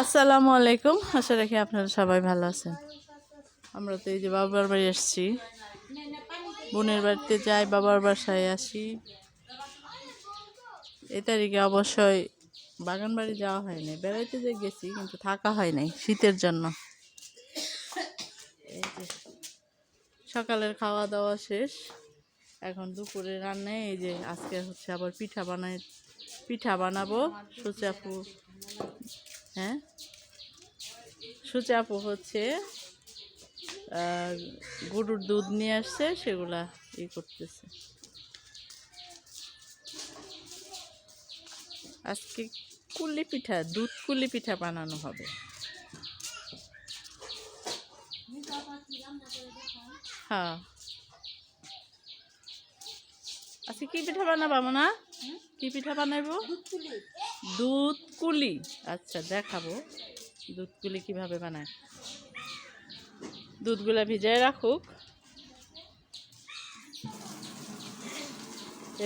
আসসালামু আলাইকুম। আশা রাখি আপনারা সবাই ভালো আছেন। আমরা তো এই যে বাবার বাড়ি আসছি। বোনের বাড়িতে যাই, বাবার বাসায় আসি। এই তারিখে অবশ্যই বাগান বাড়ি যাওয়া হয়নি বেড়াইতে যে গেছি, কিন্তু থাকা হয় নাই শীতের জন্য। এই যে সকালের খাওয়া দাওয়া শেষ। এখন দুপুরে রান্নায় এই যে আজকে হচ্ছে আবার পিঠা বানাই পিঠা বানাবো। সুচাপু হ্যাঁ? সুচাপু হচ্ছে গরুর দুধ নিয়ে আসছে সেগুলা ই করতেছে। আজকে কুলি পিঠা দুধ কুলি পিঠা বানানো হবে। হ্যাঁ। আজকে কি পিঠা বানাবা না কি পিঠা বানাইবো? দুধ কুলি। আচ্ছা দেখাবো। দুধ কুলি কীভাবে বানায়। দুধগুলা ভিজায় রাখুক।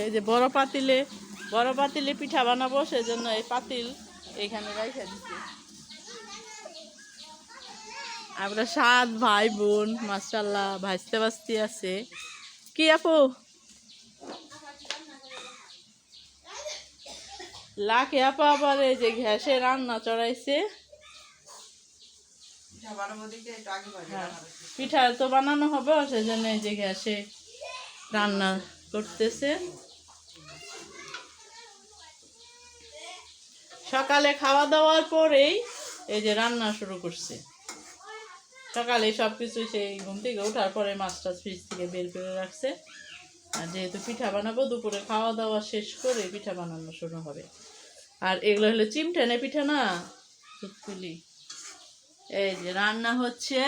এই যে বড় পাতিলে বড় পাতিলে পিঠা বানাবো, সেজন্য এই পাতিল এখানে রাইখা দিচ্ছি আমরা সাত ভাই বোন মাসাল্লাহ ভাজতে বাজতে আছে। কি আপু? লাখে আপা আবার এই যে ঘ্যাসে রান্না চড়াইছে। হ্যাঁ, পিঠা তো বানানো হবে সেজন্য এই যে গ্যাসে রান্না করতেছে। সকালে খাওয়া দাওয়ার পরেই এই যে রান্না শুরু করছে। সকালে সব কিছু সেই ঘুম থেকে ওঠার পরে মাছ টাছ ফ্রিজ থেকে বের করে রাখছে। আর যেহেতু পিঠা বানাবো, দুপুরে খাওয়া দাওয়া শেষ করে পিঠা বানানো শুরু হবে। আর এগুলো হলো চিমটেনে পিঠা না? দুধপুলি এই যে রান্না হচ্ছে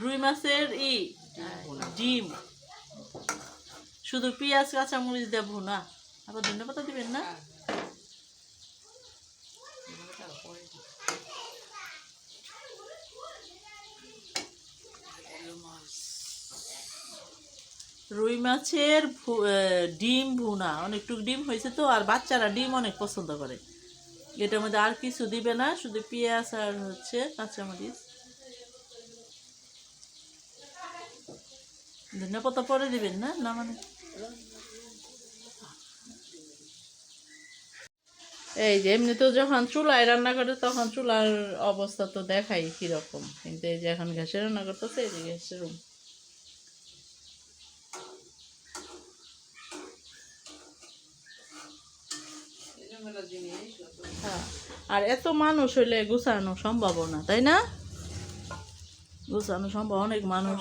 রুই মাছের ই, ডিম। শুধু পেঁয়াজ, কাঁচামরিচ দেবো না আবার ধন্যবাদ দিবেন না? রুই মাছের ডিম ভুনা। অনেকটুকু ডিম হয়েছে তো, আর বাচ্চারা ডিম অনেক পছন্দ করে। এটার মধ্যে আর কিছু দিবে না, শুধু পেঁয়াজ আর হচ্ছে কাঁচামরিচ। ধনিয়া পাতা পরে দিবেন না না মানে? এই যে এমনি তো যখন চুলায় রান্না করে, তখন চুলার অবস্থা তো দেখাই কীরকম। কিন্তু এই যে এখন গ্যাসে রান্না করতেছে, এই যে গ্যাসের রুম। আর এত মানুষ হইলে গুছানো সম্ভব না তাই না? গুছানো সম্ভব অনেক মানুষ।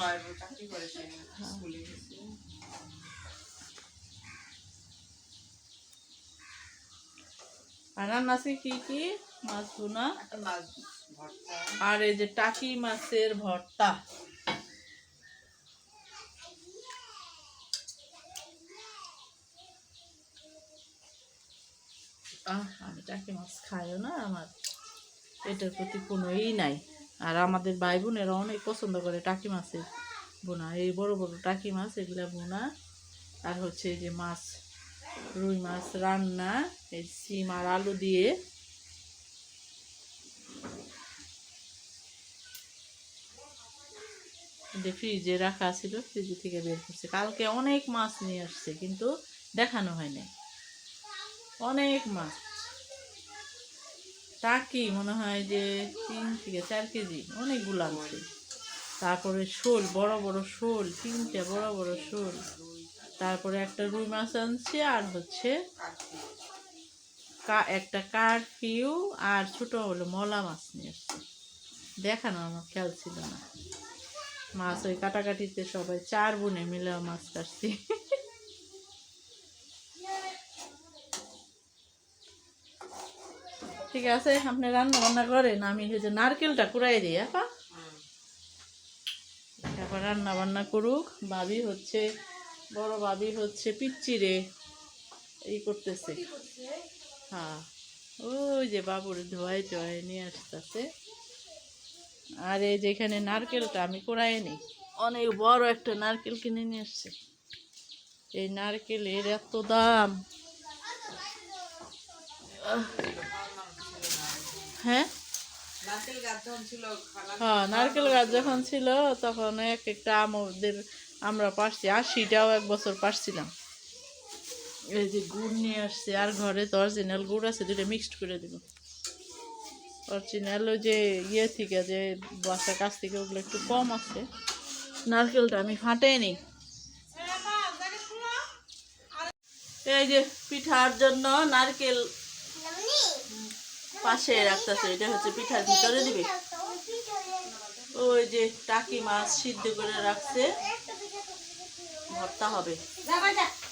আর রান্না আছে কি কি? মাছ ভুনা? আর এই যে টাকি মাছের ভর্তা। আমি টাকি মাছ খাইও না, আমার এটার প্রতি কোনো ই নাই। আর আমাদের ভাই বোনেরা অনেক পছন্দ করে টাকি মাছের বোনা। এই বড় বড় টাকি মাছ, এগুলা বোনা। আর হচ্ছে এই যে মাছ, রুই মাছ রান্না, এই সিম আর আলু দিয়ে। এটা ফ্রিজে রাখা ছিল, ফ্রিজ থেকে বের করছে। কালকে অনেক মাছ নিয়ে আসছে, কিন্তু দেখানো হয়নি অনেক মাছ। টাকি মনে হয় যে তিন থেকে চার কেজি? অনেকগুলো আনছে তারপরে শোল, বড় বড় শোল, তিনটে বড় বড় শোল। তারপরে একটা রুই মাছ আনছে আর হচ্ছে একটা কারফিউ আর ছোট হলো মলা মাছ নিয়ে আসছে। দেখানো আমার খেয়াল ছিল না। মাছ ওই কাটাকাটিতে সবাই চার বোনে মিলে মাছ কাটছি। ঠিক আছে, আপনি রান্না বান্না করেন, আমি হচ্ছে নারকেলটা কুড়াই দিই আপা তারপর রান্না বান্না করুক, ভাবি হচ্ছে, বড় ভাবি হচ্ছে পিচ্চিরে এই করতেছে। হ্যাঁ ওই যে বাবুর ধোয়াই টোয়াই নিয়ে আসতেছে। আর এই যেখানে নারকেলটা আমি কুড়াই নি অনেক বড় একটা নারকেল কিনে নিয়ে আসছে। এই নারকেলের এত দাম। হ্যাঁ? নারকেল গাছ যখন ছিল হ্যাঁ নারকেল গাছ যখন ছিল তখন এক একটা আম ওদের আমরা পারছি আশিটাও এক বছর পারছিলাম। এই যে গুড় নিয়ে আসছে আর ঘরে তো অরিজিনাল গুড় আছে দুটো মিক্সড করে দিব। অরিজিনাল যে ইয়ে থেকে যে বাসার কাছ থেকে ওগুলো একটু কম আছে। নারকেলটা আমি ফাটাই নিই। এই যে পিঠার জন্য নারকেল পাশে রাখতেছে এটা হচ্ছে পিঠার ভিতরে দিবে। ওই যে টাকি মাছ সিদ্ধ করে রাখছে। ভর্তা হবে।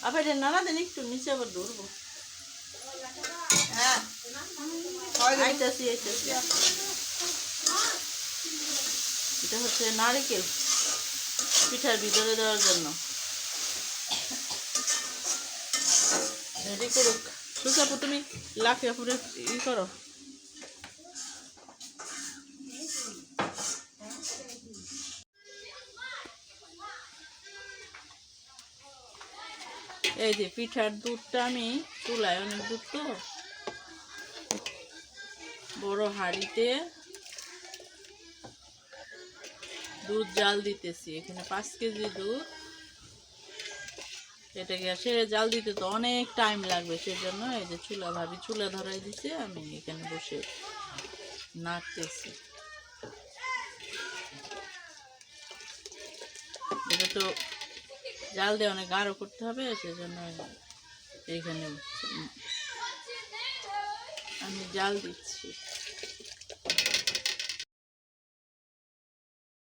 আবার এটা নানা দিন, একটু নিচে আবার ধরবো। হ্যাঁ। এটা হচ্ছে নারিকেল পিঠার ভিতরে দেওয়ার জন্য। রেডি করুক। সুসাপু তুমি লাফিয়া ই করো। এই যে পিঠার দুধটা আমি চুলায় অনেক দুধ তো। বড় হাঁড়িতে দুধ জাল দিতেছি, এখানে পাঁচ কেজি দুধ। এটা গ্যাসে জাল দিতে তো অনেক টাইম লাগবে, সেজন্য এই যে চুলা ভাবি চুলা ধরাই দিছে, আমি এখানে বসে নাড়তেছি। এটা তো জাল দিয়ে অনেক গাঢ় করতে হবে সেজন্য এইখানে আমি জাল দিচ্ছি।